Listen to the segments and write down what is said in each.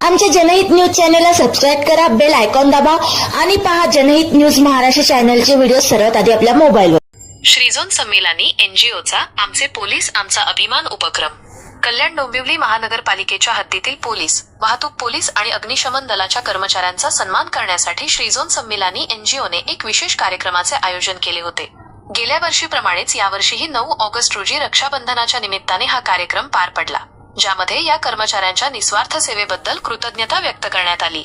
आमच्या जनहित न्यूज चॅनलला सबस्क्राईब करा बेल आयकॉन दाबा आणि पहा जनहित न्यूज महाराष्ट्र चॅनलचे व्हिडिओ सर्वात आधी आपल्या मोबाईलवर श्रीझोन संमेलनी एनजीओचा आमचे पोलीस आमचा अभिमान उपक्रम. कल्याण डोंबिवली महानगरपालिकेच्या हद्दीतील पोलीस वाहतूक पोलीस आणि अग्निशमन दलाच्या कर्मचाऱ्यांचा सन्मान करण्यासाठी श्रीझोन संमेलनी एनजीओने एक विशेष कार्यक्रमाचे आयोजन केले होते. गेल्या वर्षीप्रमाणेच यावर्षीही नऊ ऑगस्ट रोजी रक्षाबंधनाच्या निमित्ताने हा कार्यक्रम पार पडला. ज्यामध्ये या कर्मचाऱ्यांच्या निस्वार्थ सेवेबद्दल कृतज्ञता व्यक्त करण्यात आली.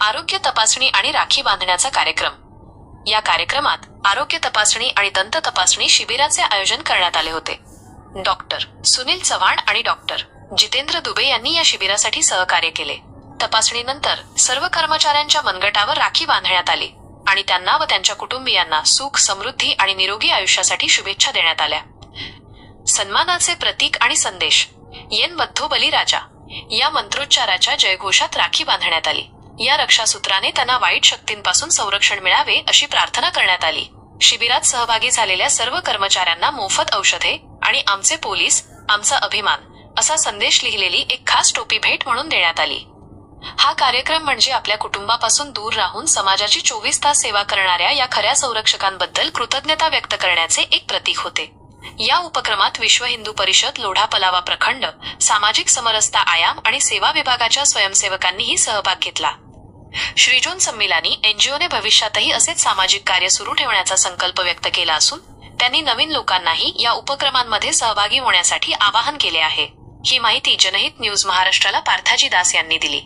आरोग्य तपासणी आणि राखी बांधण्याचा कार्यक्रम. या कार्यक्रमात आरोग्य तपासणी आणि दंत तपासणी शिबिराचे आयोजन करण्यात आले होते. डॉक्टर सुनील चव्हाण आणि डॉक्टर जितेंद्र दुबे यांनी या शिबिरासाठी सहकार्य केले. तपासणीनंतर सर्व कर्मचाऱ्यांच्या मनगटावर राखी बांधण्यात आली आणि त्यांना व त्यांच्या कुटुंबियांना सुख समृद्धी आणि निरोगी आयुष्यासाठी शुभेच्छा देण्यात आल्या. सन्मानाचे प्रतीक आणि संदेश येन बद्धो बलिराजा या मंत्रोच्चाराच्या जयघोषात राखी बांधण्यात आली. या रक्षासूत्राने त्यांना वाईट शक्तींपासून संरक्षण मिळावे अशी प्रार्थना करण्यात आली. शिबिरात सहभागी झालेल्या सर्व कर्मचाऱ्यांना मोफत औषधे आणि आमचे पोलीस आमचा अभिमान असा संदेश लिहिलेली एक खास टोपी भेट म्हणून देण्यात आली. हा कार्यक्रम म्हणजे आपल्या कुटुंबापासून दूर राहून समाजाची चोवीस तास सेवा करणाऱ्या या खऱ्या संरक्षकांबद्दल कृतज्ञता व्यक्त करण्याचे एक प्रतीक होते. या उपक्रमात विश्व हिंदू परिषद लोढा पलावा प्रखंड सामाजिक समरसता आयाम आणि सेवा विभागाच्या स्वयंसेवकांनीही सहभाग घेतला. श्रीजोन संमेलनी एनजीओने भविष्यातही असेच सामाजिक कार्य सुरू ठेवण्याचा संकल्प व्यक्त केला असून त्यांनी नवीन लोकांनाही या उपक्रमांमध्ये सहभागी होण्यासाठी आवाहन केले आहे. ही माहिती जनहित न्यूज महाराष्ट्राला पार्थाजी दास यांनी दिली.